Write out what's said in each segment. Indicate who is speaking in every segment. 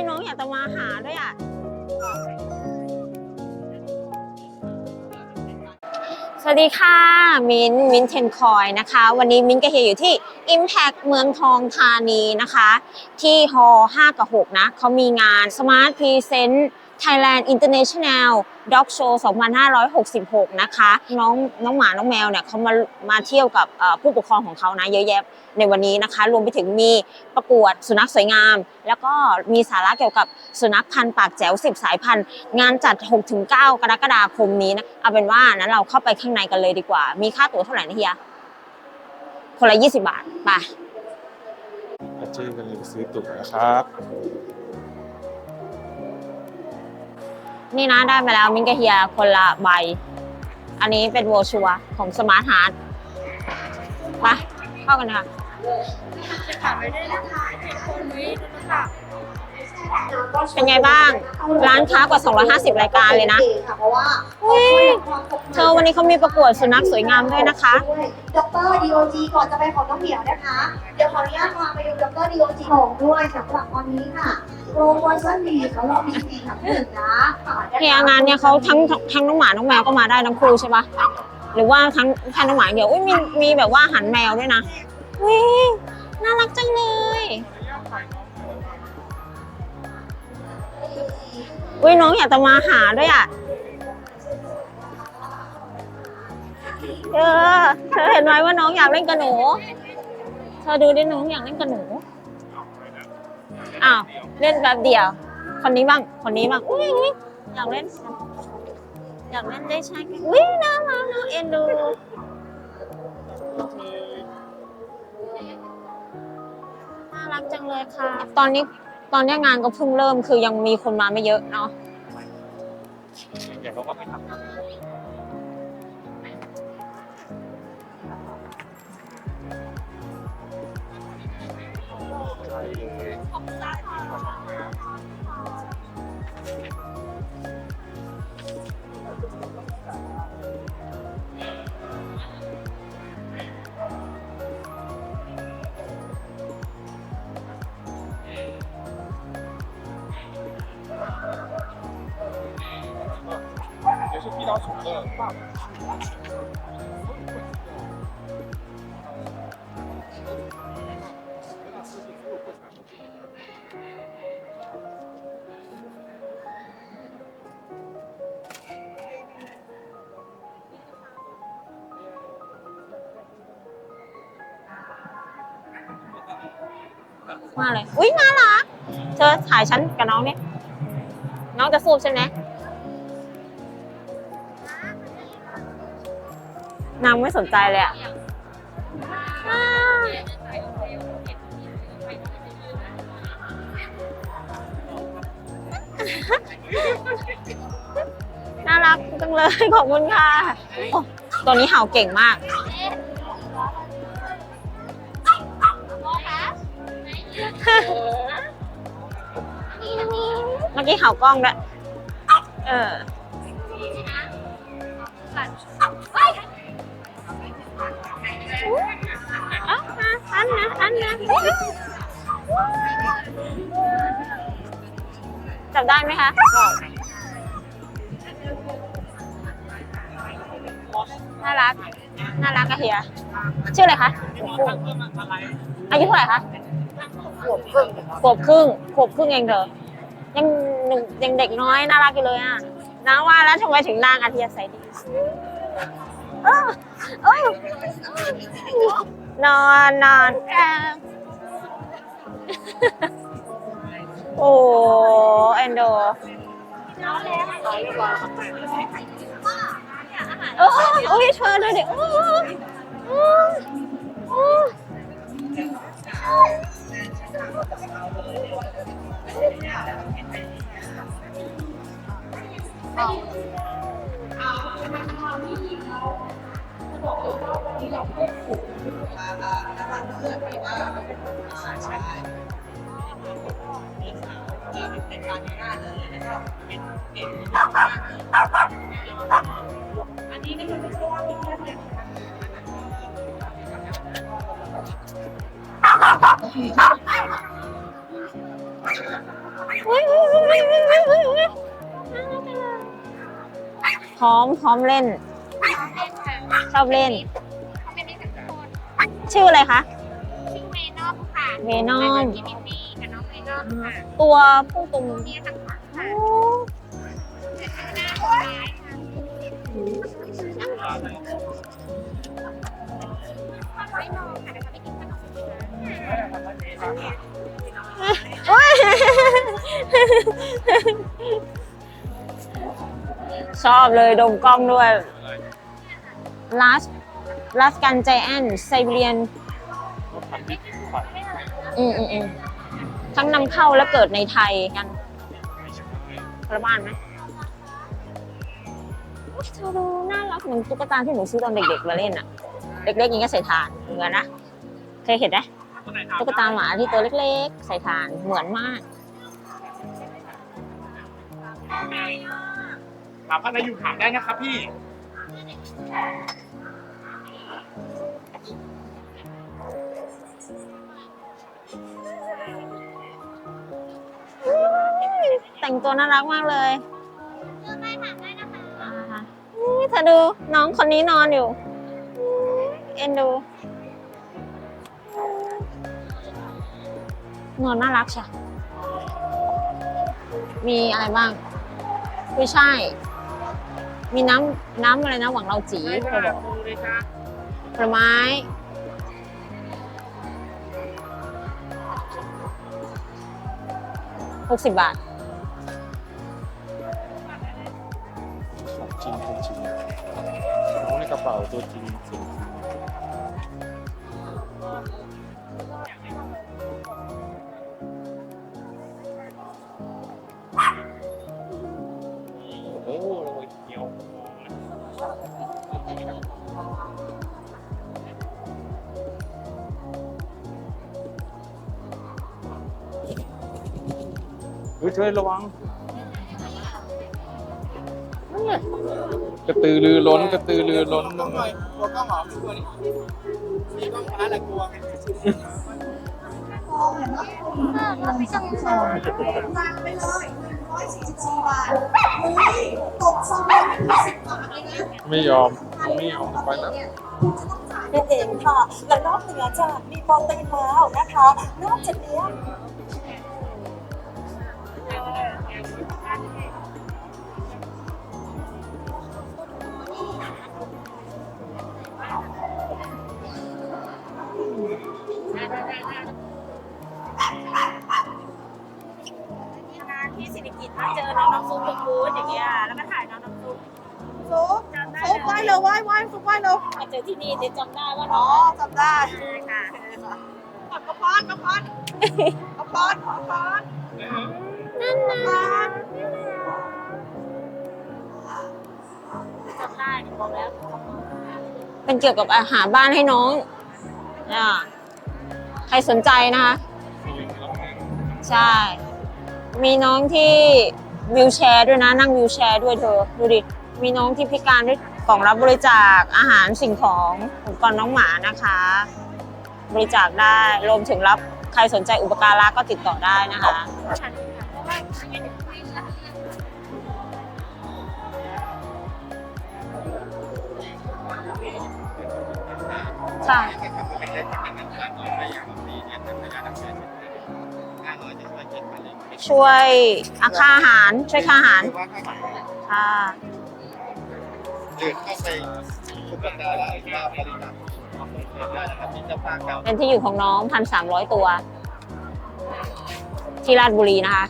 Speaker 1: ยน้องอยากจะมาหาด้วยอะ สวัสดีค่ะ มินมินเทนคอยนะคะ วันนี้มินก็เฮียอยู่ที่ Impact เมืองทองธานีนะคะ ที่ฮอ5กับ 6 นะ เขามีงาน Smart Present Thailand International Dog Show 2566 นะคะ น้องน้องหมาน้องแมวเนี่ยเขามามาเที่ยวกับผู้ปกครองของเขานะเยอะแยะในวันนี้นะคะ รวมไปถึงมีประกวดสุนัขสวยงาม แล้วก็มีสาระเกี่ยวกับสุนัขพันธุ์ปากแจ๋ว 10 สายพันธุ์ งานจัด 6-9 กรกฎาคมนี้นะเอาเป็นว่านั้นเราเข้าไปข้างในกันเลยดีกว่า มีค่าตั๋วเท่าไหร่นะเฮียคนละ 20 บาทไป
Speaker 2: มาเจอกันเลยไปซื้อตั๋วนะครับ
Speaker 1: นี่นะได้มาแล้วมิงกับเฮียคนละใบ อันนี้เป็นโวชัวของสมาร์ทฮาร์ดไปเข้ากันค่ะเป็นไงบ้าง ร้านค้ากว่า 250 รายการเลยนะ
Speaker 3: เพราะว่า
Speaker 1: อุ๊ยเธอ วันนี้เขามีประกวดสุนัขสวยงามด้วยนะคะ
Speaker 3: ดรดีโอจีก่อนจะไปของน้องเหมียวนะคะ เดี๋ยวขออนุญาตพาไปดูดรดีโอจีของด้วยสำหรับวันนี้ค่ะโปรโมชั่นดีของเรามีสี่ทั้งหนึ่งนะ
Speaker 1: เฮียงานเนี่ยเขาทั้งทั้งน้องหมาน้องแมวก็มาได้ทั้งคู่ใช่ปะหรือว่าทั้งแค่น้องหมาอย่างเดียวอุ้ยมีมีแบบว่าหันแมวด้วยนะอุ้ยน่ารักจังเลยอุ้ยน้องอยากจะมาหาด้วยอะ เออเธอเห็นไหมว่าน้องอยากเล่นกับหนู เธอดูดิน้องอยากเล่นกับหนู อ้าวเล่นแบบเดียว คนนี้บ้าง คนนี้บ้างอุ้ยอยอยากเล่น อยากเล่นได้ใช่ไหมอุ้ยน่ารักน้องเอ็นดูน่ารักจังเลยค่ะ ตอนนี้ตอนนี้งานก็เพิ่งเริ่มคือยังมีคนมาไม่เยอะเนาะ
Speaker 2: เดี๋ยวเขาก็ไปทำ 也是毕加索的画本。
Speaker 1: มากเลย อุ้ยน่ารัก เธอถ่ายฉันกับน้องเนี่ย น้องจะสู้ใช่ไหมนางไม่สนใจเลยอะอ่าน่ารักจังเลย ขอบคุณค่ะ ตัวนี้เห่าเก่งมาก เมื่อกี้เห่ากล้องด้วยเอออามาอันนะอันนะจับได้ไหมคะ น่ารัก น่ารักอะเฮีย ชื่ออะไรคะ อายุเท่าไหร่คะ ขวบครึ่งขวบครึ่งขวบครึ่งเองเถอะยังหนึ่งยังเด็กน้อยน่ารักอยู่เลยอะน้าว่าแล้วทำไมถึงนางอาทิยาใส่ดีเออเออนอนนอนแอบโอ้เอนโดโอ้โอ้ยเธอดูดิโอ้ โอ้โอ้
Speaker 3: เอุ๊
Speaker 1: ยอุ๊ยอุ๊ยอุ๊ยอุ๊ยอุ๊ยอุ๊ย พร้อมพร้อมเล่น ชอบเล่น
Speaker 4: เขาเป็น
Speaker 1: ชื่ออะไรคะ
Speaker 4: ชื่อเวนอมค่ะ
Speaker 1: เวนอม
Speaker 4: กินนี่กับน้องเวนอมค่ะ
Speaker 1: ตัวพุ่งตรง
Speaker 4: เมียทั้งสองค่ะแต่ชื่อหน้าคล้ายค่ะไม่นอนค่ะเดี๋ยวเขาไปกินขนมค่ะ
Speaker 1: โอ๊ย ชอบเลยดมกล้องด้วยลัสลัสกันใจแอนไซเบียน
Speaker 2: รถคันที่ฝัน
Speaker 1: อืมอืมอืมทั้งนำเข้าและเกิดในไทยกันคนละบ้านไหมโอ๊ยเธอดูน่ารักเหมือนตุ๊กตาที่หนูซื้อตอนเด็กๆมาเล่นอะเล็กๆอย่างเงี้ยใส่ถ่านเหมือนนะ เคยเห็นไหมตุ๊กตาหมาที่ตัวเล็กๆ ใส่ถ่านเหมือนมาก
Speaker 2: ถามข้างในอยู่ถามได้นะครับพี่
Speaker 1: แต่งตัวน่ารักมากเลย
Speaker 4: เลือกได้ถามได้นะคะ
Speaker 1: อ่านี่เธอดูน้องคนนี้นอนอยู่ เอ็นดู นอนน่ารักใช่มีอะไรบ้าง กุ้ยช่ายมีน้ำน้ำอะไรนะหวังเราจีเธอบอกผลไม้ หกสิบบาท
Speaker 2: ของจริงของจริงน้องในกระเป๋าตัวจริงเสี เฮ้ยเธอระวังกระตือรือร้นกระตือรือร้น
Speaker 5: กล้องหน่อยตัวกล้องหรอตัวนี้มีกล้องฟ้าแหละกลัวไง
Speaker 3: เราไปจังสองจัดไปเลยร้อยสี่สิบาทเฮ้ยตกซองละไม่ถึงสิบาทเลยนะ
Speaker 2: ไม่ยอมไม่ยอมไปแล้ว
Speaker 3: คุณจะต้องจ่าย
Speaker 6: นั่นเองค่ะ และนอกเหนือจากมีโปรตีนแล้วนะคะ นอกจากนี้
Speaker 4: ที่สิริกิตถ้าเจอน้องน้ำซุปเป็นบูธอย่างเงี้ยแล้วก็ถ่ายน้องน้ำซุป
Speaker 6: ซุป
Speaker 4: จำได้
Speaker 6: ซุปไหวเลยไหวไหวซุปไหวเลย
Speaker 4: มาเจอที่นี่เดี๋ยวจำได้ว่า
Speaker 6: อ๋
Speaker 4: น้
Speaker 6: อ
Speaker 4: อง
Speaker 6: จำได้
Speaker 4: ค่ะ
Speaker 6: กระพอนกระพอนกระพอนกระพอน
Speaker 4: จำได้บอกแล้ว
Speaker 1: เป็นเกี่ยวกับอาหารบ้านให้น้องอ่าใครสนใจนะคะ ใช่ มีน้องที่วิวแชร์ด้วยนะ นั่งวิวแชร์ด้วยเธอ ดูดิ มีน้องที่พิการด้วยกล่องรับบริจาคอาหารสิ่งของอุปกรณ์น้องหมานะคะ บริจาคได้รวมถึงรับใครสนใจอุปการะก็ติดต่อได้นะคะ
Speaker 4: ค่ะ
Speaker 1: ช่วยอาค่าอาหารช่วยค่าอาหารค่ะ
Speaker 5: เข้าไปสุกตาละว่าบริจาคได้นะครับที่จะพาเก่า
Speaker 1: เป็นที่อยู่ของน้องพันสามร้อยตัว ที่ราชบุรีนะคะ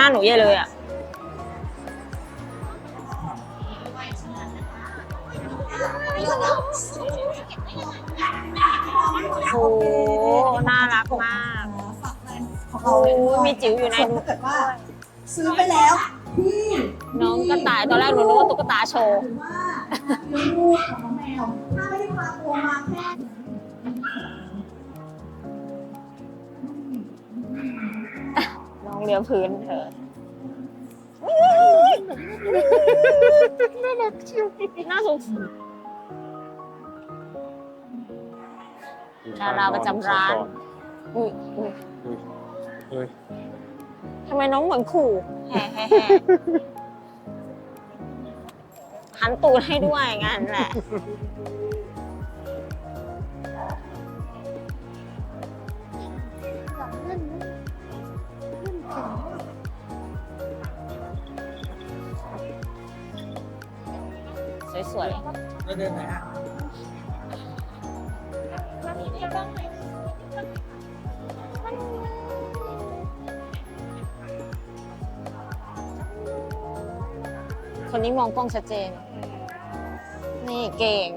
Speaker 1: น้าหนูใหญ่เลยอะโอ้โหน่ารักมาก
Speaker 3: ฝากแบรนด์ของ
Speaker 1: โอ้
Speaker 3: เรา
Speaker 1: โห
Speaker 3: เลย
Speaker 1: มีจิ๋วอยู่ใน
Speaker 3: ส่วนถ้าเกิดว่า ซื้อไปแล้วพี่
Speaker 1: น้องกระต่ายตอนแรกหนูนึกว่าตุ๊กตาโชว์
Speaker 3: หรือว่าเลี้ยงลูกของน้องแมวถ้าไม่ได้พาตัวมาแค่
Speaker 1: ลียวพื้นเธอ
Speaker 2: น่ารักเชียว
Speaker 1: น่าสงสารดาราประจำร้านอุ้ยอุ้ย
Speaker 2: เฮ้ย
Speaker 1: ทำไมน้องเหมือนขู่แฮ่แฮ่แฮ่หันตูดให้ด้วยงั้นแหละ สวยๆคนนี้มองกล้องชัดเจน นี่เก่ง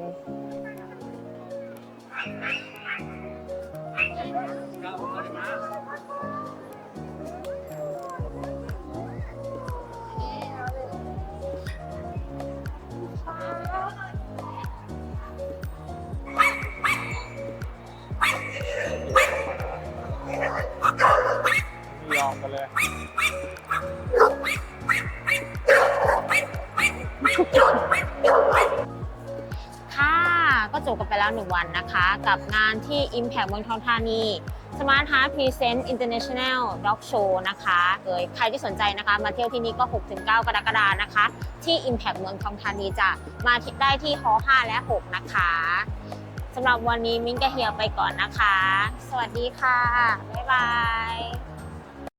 Speaker 2: ก็
Speaker 1: จบกันไปแล้วหนึ่งวันนะคะ กับงานที่ Impact เมืองทองธานี Smart Heart Present International Dog Show นะคะเอยใครที่สนใจนะคะมาเที่ยวที่นี่ก็ 6-9 กรกฎานะคะ ที่ Impact เมืองทองธานีจะมาได้ที่ฮ5และ 6 นะคะสำหรับวันนี้มิ้นกับเฮียไปก่อนนะคะ สวัสดีค่ะ บ๊ายบาย